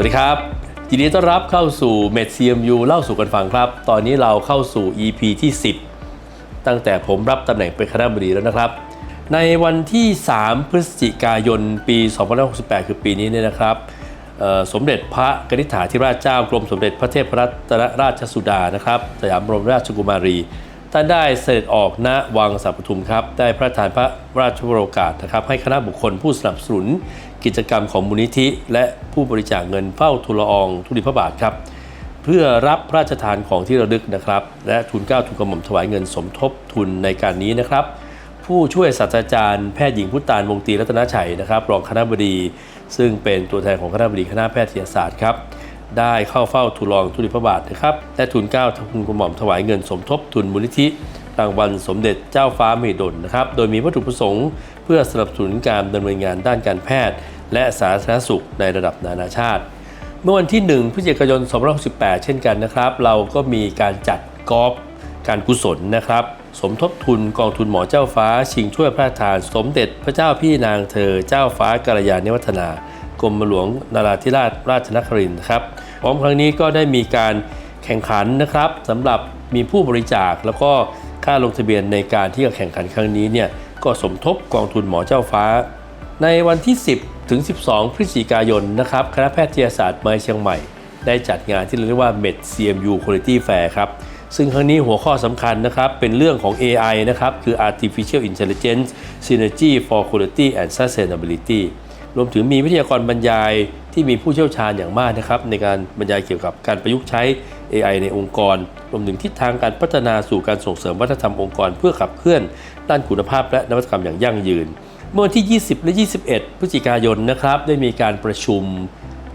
วัสดีครับยินดีต้อนรับเข้าสู่ m e d CMU เล่าสู่กันฟังครับ ตอนนี้เราเข้าสู่ EP ที่ 10 ตั้งแต่ผมรับตำแหน่งเป็นคณะบดีแล้วนะครับ ในวันที่ 3 พฤศจิกายน ปี 2568 คือปีนี้เนี่ยนะครับ สมเด็จพระกนิษฐาธิราชเจ้ากรมสมเด็จพระเทพรัตนราชสุดานะครับสยามบรมราชกุมารี ท่านได้เสด็จออกณวังสัปทุมครับ ได้พระราชทานพระราชวโรกาสนะครับ ให้คณะบุคคลผู้สนับสนุน กิจกรรมของมูลนิธิ และผู้บริจาคเงินเฝ้าทุลอองทุลีพระบาทครับ เพื่อรับพระราชทานของที่ระลึกนะครับ และทุนเก้าทุนกระหม่อมถวายเงินสมทบทุนในการนี้นะครับ ผู้ช่วยศาสตราจารย์แพทย์หญิงพุตานวงตีรัตนชัยนะครับ รองคณะบดี ซึ่งเป็นตัวแทนของคณะบดีคณะแพทยศาสตร์ครับ ได้เข้าเฝ้าทูลรองทุลีพระบาทนะครับและทุนเกล้าทุนกระหม่อมถวายเงินสมทบทุนมูลนิธิรางวัลสมเด็จเจ้าฟ้ามหิดลนะครับ โดยมีวัตถุประสงค์ เพื่อสนับสนุนการดำเนินงานด้านการแพทย์ และสาธารณสุขในระดับนานาชาติ เมื่อวันที่ 1พฤศจิกายน2568 เช่นกันนะครับ เราก็มีการจัดกอล์ฟการกุศลนะครับ สมทบทุนกองทุนหมอเจ้าฟ้า ชิงช่วยพระราชทาน สมเด็จพระเจ้าพี่นางเธอ เจ้าฟ้ากรยานิวัฒนากรมหลวงนาราธิราชราชนครินทร์นะครับ พร้อมครั้งนี้ก็ได้มีการแข่งขันนะครับสำหรับมีผู้บริจาคแล้วก็ค่าลงทะเบียนในการที่จะแข่งขันครั้งนี้เนี่ยก็สมทบกองทุนหมอเจ้าฟ้า ในวันที่ 10 ถึง 12 พฤศจิกายนนะครับคณะแพทยศาสตร์มหาเชียงใหม่ ได้จัดงานที่เรียกว่า Med CMU Quality Fair ครับซึ่งครั้งนี้หัวข้อสำคัญนะครับเป็นเรื่องของ AI นะครับคือ Artificial Intelligence Synergy for Quality and Sustainability รวมถึงมีวิทยากรบรรยายที่มีผู้เชี่ยวชาญอย่างมากนะครับ ในการบรรยายเกี่ยวกับการประยุกต์ใช้ AI ในองค์กร รวมถึงทิศทางการพัฒนาสู่การส่งเสริมวัฒนธรรมองค์กร เพื่อขับเคลื่อนด้านคุณภาพและนวัตกรรมอย่างยั่งยืน เมื่อวันที่ 20 และ 21 พฤศจิกายนนะครับได้มีการประชุม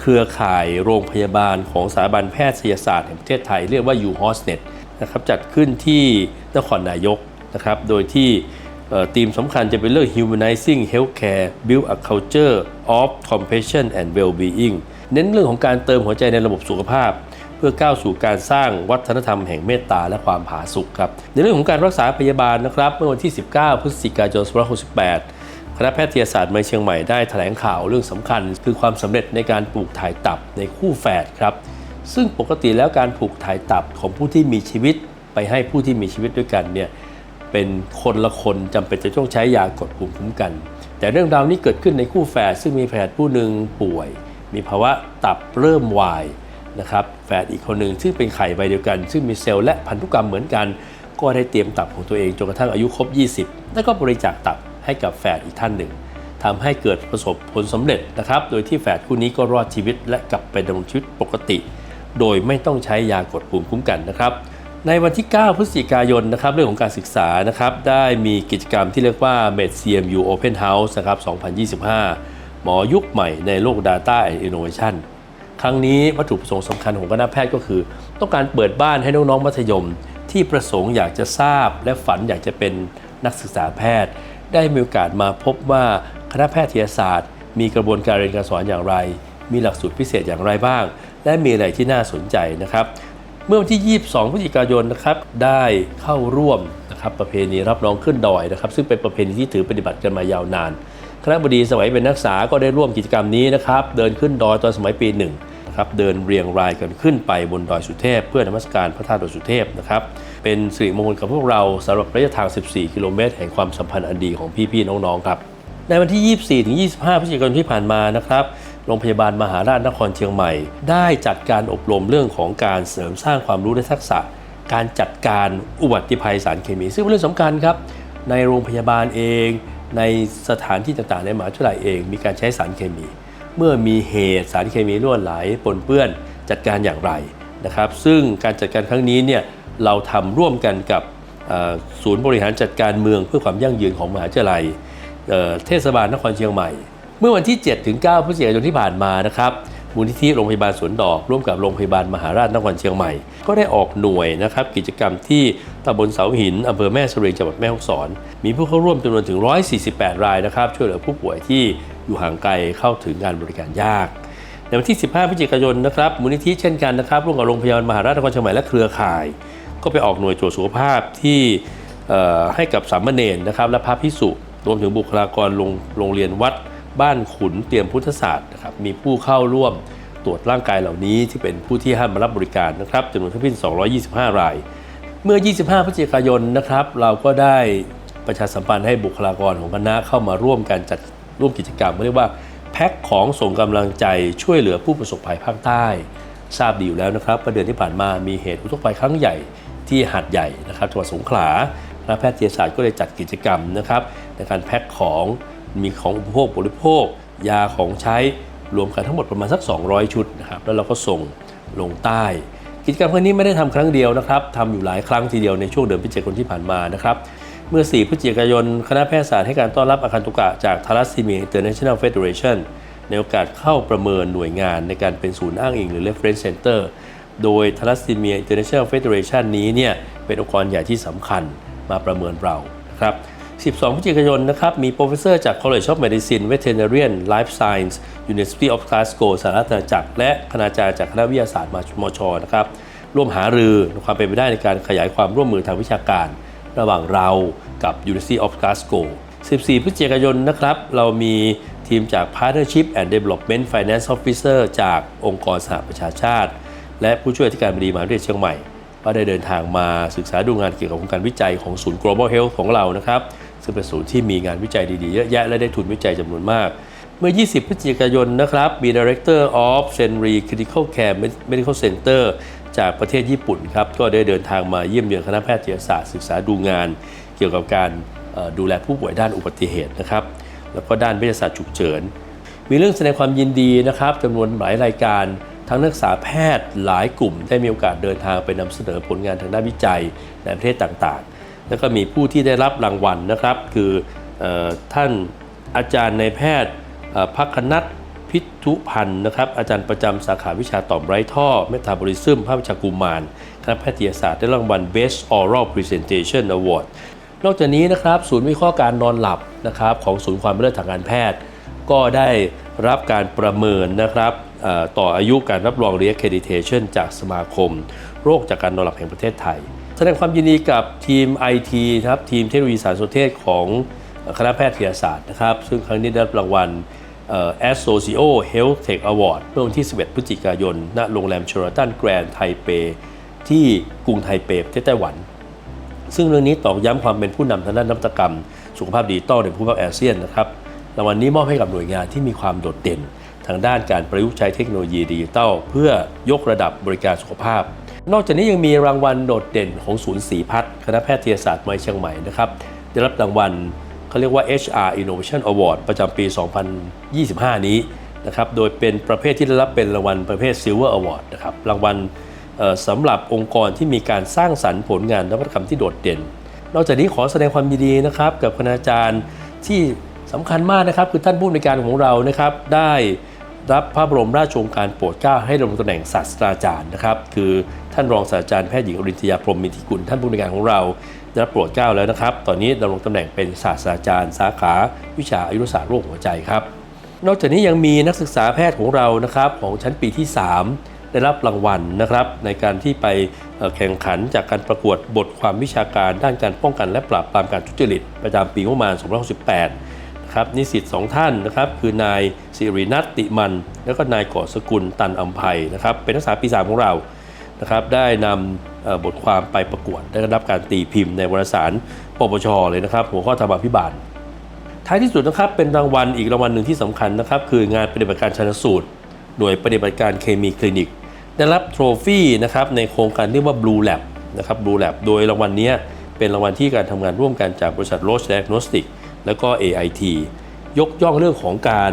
เครือข่ายโรงพยาบาลของสถาบันแพทยศาสตร์แห่งประเทศไทยเรียกว่า UHOSNET นะครับจัดขึ้นที่นครนายกนะครับโดยที่ เอ่อธีมสำคัญจะเป็นเรื่อง Humanizing Healthcare Build a Culture of Compassion and Well-being เน้นเรื่องของการเติมหัวใจในระบบสุขภาพ เพื่อก้าวสู่การสร้างวัฒนธรรมแห่งเมตตาและความผาสุกครับ ในเรื่องของการรักษาพยาบาลนะครับเมื่อวันที่ 19 พฤศจิกายน 2568 คณะแพทยศาสตร์มหาเชียงใหม่ได้แถลงข่าวเรื่องสำคัญ คือความสำเร็จในการปลูกถ่ายตับในคู่แฝดครับ ซึ่งปกติแล้วการปลูกถ่ายตับของผู้ที่มีชีวิตไปให้ผู้ที่มีชีวิตด้วยกันเนี่ย เป็นคนละคนจำเป็นจะต้องใช้ยากดภูมิคุ้มกัน แต่เรื่องราวนี้เกิดขึ้นในคู่แฝดซึ่งมีแฝดผู้หนึ่งป่วย มีภาวะตับเริ่มวายนะครับแฝดอีกคนหนึ่งซึ่งเป็นไข่ใบเดียวกัน ซึ่งมีเซลล์และพันธุกรรมเหมือนกัน ก็ได้เตรียมตับของตัวเองจนกระทั่งอายุครบ 20 แล้วก็บริจาคตับให้กับแฝดอีกท่านหนึ่งทำให้เกิดประสบผลสำเร็จนะครับ โดยที่แฝดคู่นี้ก็รอดชีวิตและกลับไปดำรงชีวิตปกติ โดยไม่ต้องใช้ยากดภูมิคุ้มกันนะครับ ในวันที่ 9 พฤศจิกายนนะครับเรื่องของการศึกษานะครับได้มีกิจกรรมที่เรียกว่า Med CMU Open House นะครับ 2025 หมอยุคใหม่ในโลก Data and Innovation ครั้งนี้วัตถุประสงค์สำคัญของคณะแพทย์ก็คือ ต้องการเปิดบ้านให้น้องๆมัธยม ที่ประสงค์อยากจะทราบและฝันอยากจะเป็นนักศึกษาแพทย์ ได้มีโอกาสมาพบว่าคณะแพทยศาสตร์ มีกระบวนการเรียนการสอนอย่างไร มีหลักสูตรพิเศษอย่างไรบ้าง และมีอะไรที่น่าสนใจนะครับ เมื่อวันที่ 22 พฤศจิกายนนะครับได้เข้าร่วมนะครับประเพณีรับน้องขึ้นดอยนะครับ ซึ่งเป็นประเพณีที่ถือปฏิบัติกันมายาวนาน คณะบดีสมัยเป็นนักศึกษาก็ได้ร่วมกิจกรรมนี้นะครับเดินขึ้นดอยตอนสมัยปีหนึ่งนะครับเดินเรียงรายกันขึ้นไปบนดอยสุเทพ เพื่อนมัสการพระธาตุดอยสุเทพนะครับเป็นสิริมงคลกับพวกเราสำหรับระยะทาง 14 กิโลเมตรแห่งความสัมพันธ์อันดีของพี่ๆน้องๆครับในวันที่ 24-25 พฤศจิกายนที่ผ่านมานะครับ โรงพยาบาลมหาราชนครเชียงใหม่ ได้จัดการอบรมเรื่องของการเสริมสร้างความรู้และทักษะ การจัดการอุบัติภัยสารเคมี ซึ่งเป็นเรื่องสำคัญครับ ในโรงพยาบาลเอง ในสถานที่ต่างๆในมหาวิทยาลัยเอง มีการใช้สารเคมี เมื่อมีเหตุสารเคมีรั่วไหลปนเปื้อน จัดการอย่างไรนะครับ ซึ่งการจัดการครั้งนี้เนี่ยเราทำร่วมกันกับศูนย์บริหารจัดการเมืองเพื่อความยั่งยืนของมหาวิทยาลัยเทศบาลนครเชียงใหม่ เมื่อวันที่ 7 ถึง 9 พฤศจิกายนที่ผ่านมานะครับมูลนิธิโรงพยาบาลสวนดอก ร่วมกับโรงพยาบาลมหาราชนครเชียงใหม่ ก็ได้ออกหน่วยนะครับกิจกรรมที่ตำบลเสาหินอำเภอแม่เสรียงจังหวัดแม่ฮ่องสอน มีผู้เข้าร่วมจำนวนถึง 148 รายนะครับช่วยเหลือผู้ป่วยที่อยู่ห่างไกลเข้าถึงงานบริการยาก ในวันที่ 15 พฤศจิกายนนะครับมูลนิธิเช่นกันนะครับร่วมกับโรงพยาบาลมหาราชนครเชียงใหม่และเครือข่าย ก็ไปออกหน่วยตรวจสุขภาพที่ให้กับสามเณรนะครับและพระพิสุรวมถึงบุคลากรโรงโรงเรียนวัด บ้านขุนเตรียมพุทธศาสตร์นะครับมีผู้เข้าร่วมตรวจร่างกายเหล่านี้ที่เป็นผู้ที่ห้ามมารับบริการนะครับจำนวนทั้งสิ้น 225 ราย เมื่อ 25 พฤศจิกายนนะครับเราก็ได้ประชาสัมพันธ์ให้บุคลากรของคณะเข้ามาร่วมกันจัดร่วมกิจกรรมเรียกว่าแพ็คของส่งกำลังใจช่วยเหลือผู้ประสบภัยภาคใต้ ทราบดีอยู่แล้วนะครับประเดือนที่ผ่านมามีเหตุอุทกภัยครั้งใหญ่ที่หาดใหญ่นะครับจังหวัดสงขลาคณะแพทยศาสตร์ก็เลยจัดกิจกรรมนะครับในการแพ็คของ มีของอุปโภคบริโภค ยาของใช้รวมกันทั้งหมดประมาณสัก 200 ชุดนะครับแล้วเราก็ส่งลงใต้ กิจกรรมครั้งนี้ไม่ได้ทำครั้งเดียวนะครับทำอยู่หลายครั้งทีเดียวในช่วงเดือนพฤศจิกายนที่ผ่านมานะครับเมื่อ 4 พฤศจิกายน คณะแพทยศาสตร์ให้การต้อนรับอาคารตุกะจากทารัสซีเมียอินเตอร์เนชั่นแนลเฟเดเรชันในโอกาสเข้าประเมินหน่วยงานในการเป็นศูนย์อ้างอิงหรือ reference center โดยทารัสซีเมียอินเตอร์เนชั่นแนลเฟเดเรชันนี้เนี่ยเป็นองค์กรใหญ่ที่สำคัญมาประเมินเรานะครับ 12พฤศจิกายนนะครับมีโปรเฟสเซอร์จาก College of Medicine Veterinarian Life Science University of Glasgow สหรัฐอาณาจักร และคณาจารย์จากคณะวิทยาศาสตร์มชนะครับร่วมหารือความเป็นไปได้ในการขยายความร่วมมือทางวิชาการ ระหว่างเรากับ University of Glasgow 14 พฤศจิกายนนะครับ เรามีทีมจาก Partnership and Development Finance Officer จากองค์กรสหประชาชาติ และผู้ช่วยอธิการบดีมหาวิทยาลัยเชียงใหม่ ก็ได้เดินทางมาศึกษาดูงานเกี่ยวกับโครงการวิจัยของศูนย์ global health ของเรานะครับ ซึ่งเป็นศูนย์ที่มีงานวิจัยดีๆ เยอะแยะและได้ทุนวิจัยจำนวนมาก เมื่อ 20 พฤศจิกายนนะครับ มี Director of Senri Critical Care Medical Center จากประเทศญี่ปุ่นครับ ก็ได้เดินทางมาเยี่ยมเยือนคณะแพทยศาสตร์ศึกษาดูงาน เกี่ยวกับการดูแลผู้ป่วยด้านอุบัติเหตุนะครับ แล้วก็ด้านวิทยาศาสตร์ฉุกเฉิน มีเรื่องแสดงความยินดีนะครับจำนวนหลายรายการทั้งนักศึกษาแพทย์หลายกลุ่มได้มีโอกาสเดินทางไปนำเสนอผลงานทางด้านวิจัยในประเทศต่างๆ แล้วก็มีผู้ที่ได้รับรางวัลนะครับ คืออท่านอาจารย์ในแพทย์พักนัทพิทุพันธ์นะครับอาจารย์ประจำสาขาวิชาต่อมไร้ท่อเมตาบอลิซึมภาควิชากุมารคณะแพทยศาสตร์ได้รางวัล Best Oral Presentation Award นอกจากนี้นะครับศูนย์วิเคราะห์การนอนหลับนะครับของศูนย์ความเป็นเลิศทางการแพทย์ ก็ได้รับการประเมินนะครับต่ออายุการรับรอง Reaccreditation จากสมาคม โรคจากการนอนหลับแห่งประเทศไทย ดงความยินดีกับทีม IT ครับทีมเทคโนโลยีสารสนเทศของคณะแพทยศาสตร์นะครับ ซึ่งครั้งนี้ได้รับรางวัลเอ่อ Associo Health Tech Award เมื่อวันที่ 11 พฤศจิกายน ณ โรงแรมชร์ตันแกรนด์ไทเป ที่กรุงไทเปประเทศไต้หวัน ซึ่งเรื่องนี้ตอกย้ำความเป็นผู้นำทางด้านนวัตกรรม สุขภาพดิจิตอลในภูมิภาคอาเซียนนะครับ รางวัลนี้มอบให้กับหน่วยงานที่มีความโดดเด่น ทางด้านการประยุกต์ใช้เทคโนโลยีดิจิทัลเพื่อยกระดับบริการสุขภาพ นอกจากนี้ยังมีรางวัลโดดเด่นของศูนย์ศรีพัฒน์คณะแพทยศาสตร์มหาเชียงใหม่นะครับได้รับรางวัลเขาเรียกว่า HR Innovation Award ประจำปี 2025 นี้นะครับโดยเป็นประเภทที่ได้รับเป็นรางวัลประเภท Silver Award นะครับรางวัลสำหรับองค์กรที่มีการสร้างสรรค์ผลงานนวัตกรรมที่โดดเด่น นอกจากนี้ขอแสดงความยินดีนะครับกับคณาจารย์ที่สำคัญมากนะครับคือท่านผู้อำนวยการของเรานะครับได้ รับพระบรมราชโองการโปรดเกล้าให้ดำรงตำแหน่งศาสตราจารย์นะครับ คือท่านรองศาสตราจารย์แพทย์หญิงอรินทยาพรหมมิธิกุลท่านผู้อำนการของเราได้รับโปรดเกล้าแล้วนะครับ ตอนนี้ดำรงตำแหน่งเป็นศาสตราจารย์ สาขา วิชาอายุรศาสตร์โรคหัวใจครับ นอกจากนี้ยังมีนักศึกษาแพทย์ของเรานะครับของชั้นปีที่ 3 ได้รับรางวัลนะครับ ในการที่ไปแข่งขันจากการประกวดบทความวิชาการด้านการป้องกันและปราบปรามการทุจริตประจำปีงบประมาณ2568 นะครับนิสิตสองท่านนะครับคือนายสิรินัตติมัน แล้วก็นายก่อสกุลตันอัมภัยนะครับเป็นนักศึกษาปี3ของเรานะครับได้นำเอ่อบทความไปประกวดได้รับการตีพิมพ์ในวารสารปปชเลยนะครับ หัวข้อธรรมาภิบาล ท้ายที่สุดนะครับเป็นรางวัลอีกรางวัลหนึ่งที่สำคัญนะครับ คืองานปฏิบัติการชันสูตร หน่วยปฏิบัติการเคมีคลินิก ได้รับโทรฟี่นะครับในโครงการเรียกว่า Blue Lab นะครับ Blue Lab โดยรางวัลนี้เป็นรางวัลที่การทำงานร่วมกันจากบริษัท Roche Diagnostic แแล้วก็ AIT ยกย่องเรื่องของการ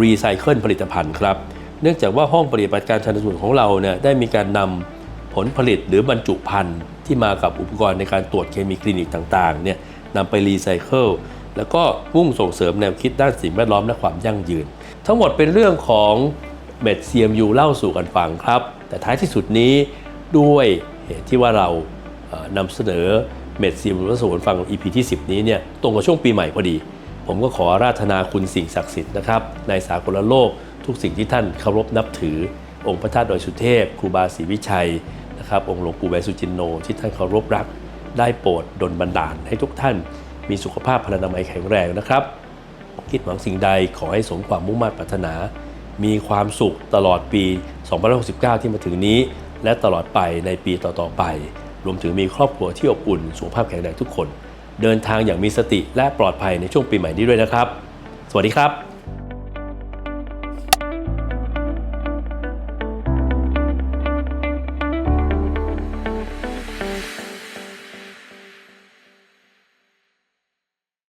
รีไซเคิลผลิตภัณฑ์ครับ เนื่องจากว่าห้องปฏิบัติการชันสูตรของเราเนี่ยได้มีการนำผลผลิตหรือบรรจุภัณฑ์ที่มากับอุปกรณ์ในการตรวจเคมีคลินิกต่างๆเนี่ยนำไปรีไซเคิลแล้วก็มุ่งส่งเสริมแนวคิดด้านสิ่งแวดล้อมและความยั่งยืน ทั้งหมดเป็นเรื่องของเบ็ด CMU เล่าสู่กันฟังครับ แต่ท้ายที่สุดนี้ด้วยเหตุที่ว่าเรานำเสนอ เบ็ด CMU เล่าสู่กันฟัง EP ที่ 10 นี้เนี่ยตรงกับช่วงปีใหม่พอดี ผมก็ขอราธนาคุณสิ่งศักดิ์สิทธิ์นะครับในสากลโลกทุกสิ่งที่ท่านเคารพนับถือ องค์พระธาตุดอยสุเทพ ครูบาศรีวิชัยนะครับองค์หลวงปู่แวสุจินโน ที่ท่านเคารพรัก ได้โปรดดลบันดาลให้ทุกท่าน มีสุขภาพพลานามัยแข็งแรงนะครับ คิดหวังสิ่งใดขอให้สมความมุ่งมั่นปรารถนา มีความสุขตลอดปี 2569 ที่มาถึงนี้ และตลอดไปในปีต่อๆไป รวมถึงมีครอบครัวที่อบอุ่นสุขภาพแข็งแรงทุกคน เดินทางอย่างมีสติและปลอดภัยในช่วงปีใหม่นี้ด้วยนะครับ สวัสดีครับ